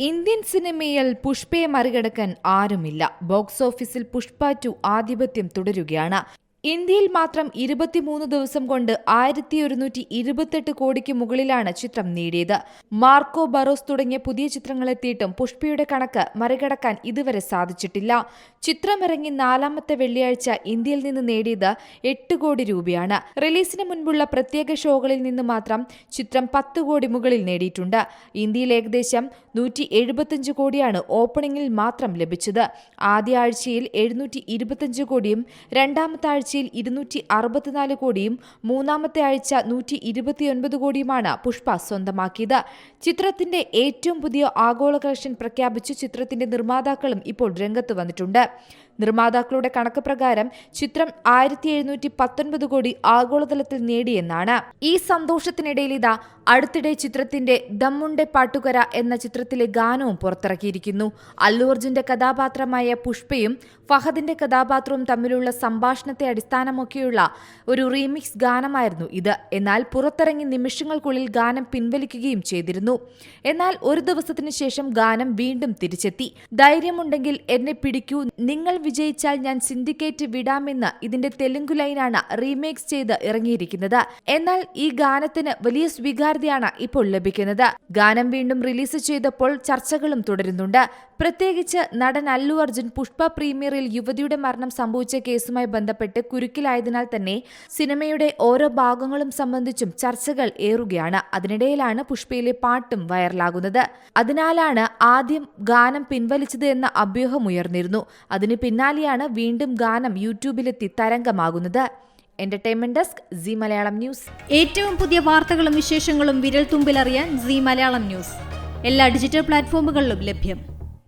Indian സിനിമയിൽ പുഷ്പയെ മറികടക്കാൻ ആരുമില്ല. ബോക്സ് ഓഫീസിൽ പുഷ്പ ടു ആധിപത്യം തുടരുകയാണ്. ഇന്ത്യയിൽ മാത്രം ഇരുപത്തിമൂന്ന് ദിവസം കൊണ്ട് ആയിരത്തി ഒരുന്നൂറ്റി ഇരുപത്തെട്ട് കോടിക്ക് മുകളിലാണ് ചിത്രം നേടിയത്. മാർക്കോ ബറോസ് തുടങ്ങിയ പുതിയ ചിത്രങ്ങളെത്തിയിട്ടും പുഷ്പയുടെ കണക്ക് മറികടക്കാൻ ഇതുവരെ സാധിച്ചിട്ടില്ല. ചിത്രമിറങ്ങി നാലാമത്തെ വെള്ളിയാഴ്ച ഇന്ത്യയിൽ നിന്ന് നേടിയത് എട്ട് കോടി രൂപയാണ്. റിലീസിന് മുൻപുള്ള പ്രത്യേക ഷോകളിൽ നിന്ന് മാത്രം ചിത്രം പത്ത് കോടി മുകളിൽ നേടിയിട്ടുണ്ട്. ഇന്ത്യയിൽ ഏകദേശം നൂറ്റി എഴുപത്തിയഞ്ച് കോടിയാണ് ഓപ്പണിംഗിൽ മാത്രം ലഭിച്ചത്. ആദ്യ ആഴ്ചയിൽ എഴുന്നൂറ്റി കോടിയും രണ്ടാമത്തെ ആഴ്ചയിൽ ഇരുന്നൂറ്റി അറുപത്തിനാല് കോടിയും മൂന്നാമത്തെ ആഴ്ച നൂറ്റി ഇരുപത്തിയൊൻപത് കോടിയുമാണ് പുഷ്പ സ്വന്തമാക്കിയത്. ചിത്രത്തിന്റെ ഏറ്റവും പുതിയ ആഗോള കളക്ഷൻ പ്രഖ്യാപിച്ച് ചിത്രത്തിന്റെ നിർമ്മാതാക്കളും ഇപ്പോൾ രംഗത്ത് വന്നിട്ടുണ്ട്. നിർമ്മാതാക്കളുടെ കണക്ക് പ്രകാരം ചിത്രം ആയിരത്തി എഴുന്നൂറ്റി പത്തൊൻപത് കോടി ആഗോളതലത്തിൽ നേടിയെന്നാണ്. ഈ സന്തോഷത്തിനിടയിൽ ഇതാ അടുത്തിടെ ചിത്രത്തിന്റെ ദമ്മുണ്ടെ പാട്ടുകര എന്ന ചിത്രത്തിലെ ഗാനവും പുറത്തിറക്കിയിരിക്കുന്നു. അല്ലു അർജുന്റെ കഥാപാത്രമായ പുഷ്പയും ഫഹദിന്റെ കഥാപാത്രവും തമ്മിലുള്ള സംഭാഷണത്തെ അടിസ്ഥാനമാക്കിയുള്ള ഒരു റീമിക്സ് ഗാനമായിരുന്നു ഇത്. എന്നാൽ പുറത്തിറങ്ങി നിമിഷങ്ങൾക്കുള്ളിൽ ഗാനം പിൻവലിക്കുകയും ചെയ്തിരുന്നു. എന്നാൽ ഒരു ദിവസത്തിനു ശേഷം ഗാനം വീണ്ടും തിരിച്ചെത്തി. ധൈര്യമുണ്ടെങ്കിൽ എന്നെ പിടിക്കൂ. നിങ്ങൾ വിജയിച്ചാൽ ഞാൻ സിൻഡിക്കേറ്റ് വിടാമെന്ന് ഇതിന്റെ തെലുങ്കു ലൈനാണ് റീമേക്സ് ചെയ്ത് ഇറങ്ങിയിരിക്കുന്നത്. എന്നാൽ ഈ ഗാനത്തിന് വലിയ സ്വീകാര്യതയാണ് ഇപ്പോൾ ലഭിക്കുന്നത്. ഗാനം വീണ്ടും റിലീസ് ചെയ്തപ്പോൾ ചർച്ചകളും തുടരുന്നുണ്ട്. പ്രത്യേകിച്ച് നടൻ അല്ലു അർജുൻ പുഷ്പ പ്രീമിയറിൽ യുവതിയുടെ മരണം സംഭവിച്ച കേസുമായി ബന്ധപ്പെട്ട് കുരുക്കിലായതിനാൽ തന്നെ സിനിമയുടെ ഓരോ ഭാഗങ്ങളും സംബന്ധിച്ചും ചർച്ചകൾ ഏറുകയാണ്. അതിനിടയിലാണ് പുഷ്പയിലെ പാട്ടും വൈറലാകുന്നത്. അതിനാലാണ് ആദ്യം ഗാനം പിൻവലിച്ചത് എന്ന അഭ്യൂഹം ഉയർന്നിരുന്നു. അതിന് പിന്നാലെയാണ് വീണ്ടും ഗാനം യൂട്യൂബിലെത്തി തരംഗമാകുന്നത്. Entertainment desk C Malayalam news ഏറ്റവും പുതിയ വാർത്തകളും വിശേഷങ്ങളും വിരൽ തുമ്പിലറിയാൻ സി മലയാളം ന്യൂസ് എല്ലാ ഡിജിറ്റൽ പ്ലാറ്റ്ഫോമുകളിലും ലഭ്യം.